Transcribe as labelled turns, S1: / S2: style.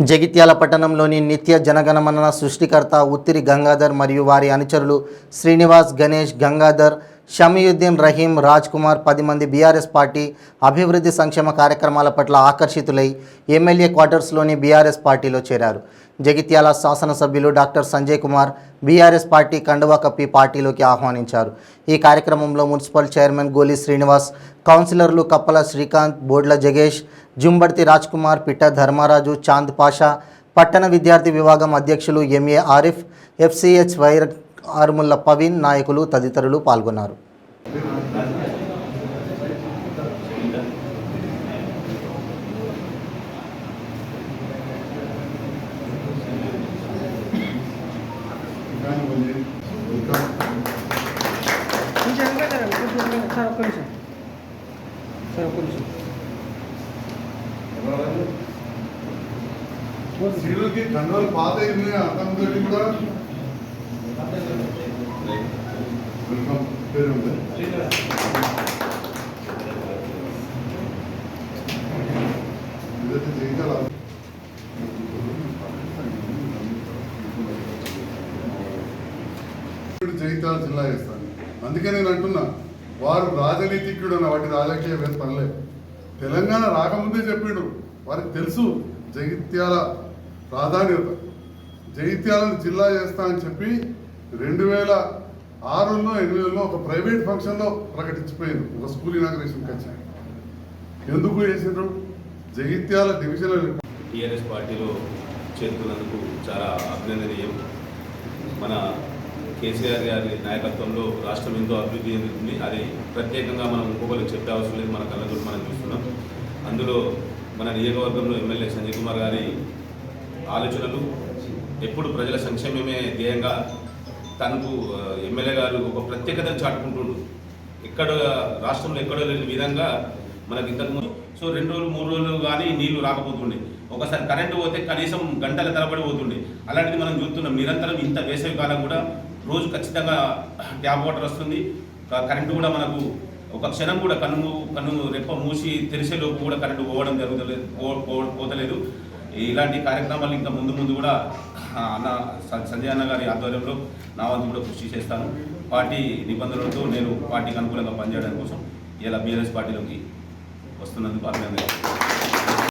S1: జగిత్యాల పట్టణంలోని నిత్య జనగణమన సృష్టికర్త ఉత్తిరి గంగాధర్ మరియు వారి అనుచరులు శ్రీనివాస్ గణేష్ గంగాధర్ షమీయుద్దీన్ రహీం రాజ్ కుమార్ పది మంది బీఆర్ఎస్ పార్టీ అభివృద్ధి సంక్షేమ కార్యక్రమాల పట్ల ఆకర్షితులై ఎమ్మెల్యే క్వార్టర్స్లోని బీఆర్ఎస్ పార్టీలో చేరారు. జగిత్యాల శాసనసభ్యులు doctor Sanjay Kumar BRS party కండువా కప్పి పార్టీలోకి ఆహ్వానించారు. ఈ కార్యక్రమంలో మున్సిపల్ చైర్మన్ గోలి శ్రీనివాస్ కౌన్సిలర్లు కప్పల శ్రీకాంత్ బోడ్ల జగేష్ జుంబర్తి రాజ్ కుమార్ పిట్ట ధర్మారాజు చాంద్ పాషా పట్టణ విద్యార్థి విభాగం అధ్యక్షులు ఎంఏ ఆరిఫ్ ఎఫ్సిహెచ్ వైర్ ఆరుముల్ల పవీన్ నాయకులు తదితరులు పాల్గొన్నారు.
S2: సీరియల్కి కండవాలు పాత అయింది అర్థం కూడా? వెల్కమ్. పేరు ఇదైతే జయించాలి జగిత్యాల జిల్లా చేస్తాను. అందుకే నేను అంటున్నా వారు రాజనీతిజ్ఞుడు అన్న వాటి రాజకీయ వేద పనిలేదు తెలంగాణ రాకముందే చెప్పిండు వారికి తెలుసు జగిత్యాల ప్రాధాన్యత. జగిత్యాలను జిల్లా చేస్తా అని చెప్పి రెండు వేల ఆరులో ఎనిమిదిలో ఒక ప్రైవేట్ ఫంక్షన్లో ప్రకటించిపోయింది ఒక స్కూల్ ఇనాగ్రేషన్కి వచ్చి ఎందుకు చేసిండ్రు? జగిత్యాల డివిజనల్
S3: టీఆర్ఎస్ పార్టీలో చేరుతున్నందుకు చాలా అభినందనీయం. మన కేసీఆర్ గారి నాయకత్వంలో రాష్ట్రం ఎంతో అభివృద్ధి చెందుతుంది. అది ప్రత్యేకంగా మనం ఇంకొకరికి చెప్పే అవసరం లేదు మన కళ్ళతో మనం చూస్తున్నాం. అందులో మన నియోజకవర్గంలో ఎమ్మెల్యే సంజయ్ కుమార్ గారి ఆలోచనలు ఎప్పుడు ప్రజల సంక్షేమమే ధ్యేయంగా తనకు ఎమ్మెల్యే గారు ఒక ప్రత్యేకతను చాటుకుంటుండు ఎక్కడ రాష్ట్రంలో ఎక్కడో లేని విధంగా మనకి ఇంతకుముందు సో రెండు రోజులు మూడు రోజులు కానీ నీళ్ళు రాకపోతుండే. ఒకసారి కరెంటు పోతే కనీసం గంటల తరబడి పోతుండే. అలాంటిది మనం చూస్తున్నాం. నిరంతరం ఇంత వేసవి కాలం కూడా రోజు ఖచ్చితంగా ట్యాప్ వాటర్ వస్తుంది. కరెంటు కూడా మనకు ఒక క్షణం కూడా కన్ను కన్ను రెప్ప మూసి తెరిసేలోపు కూడా కరెంటు పోవడం జరుగుతలేదు పో- పో- పోతలేదు. ఇలాంటి కార్యక్రమాలు ఇంకా ముందు ముందు కూడా అన్న సంజయ్ అన్న గారి ఆధ్వర్యంలో నా వంతు కూడా కృషి చేస్తాను. పార్టీ నిబంధనలతో నేను పార్టీకి అనుకూలంగా పనిచేయడం కోసం ఇలా బీఆర్ఎస్ పార్టీలోకి వస్తున్నందుకు అభినందన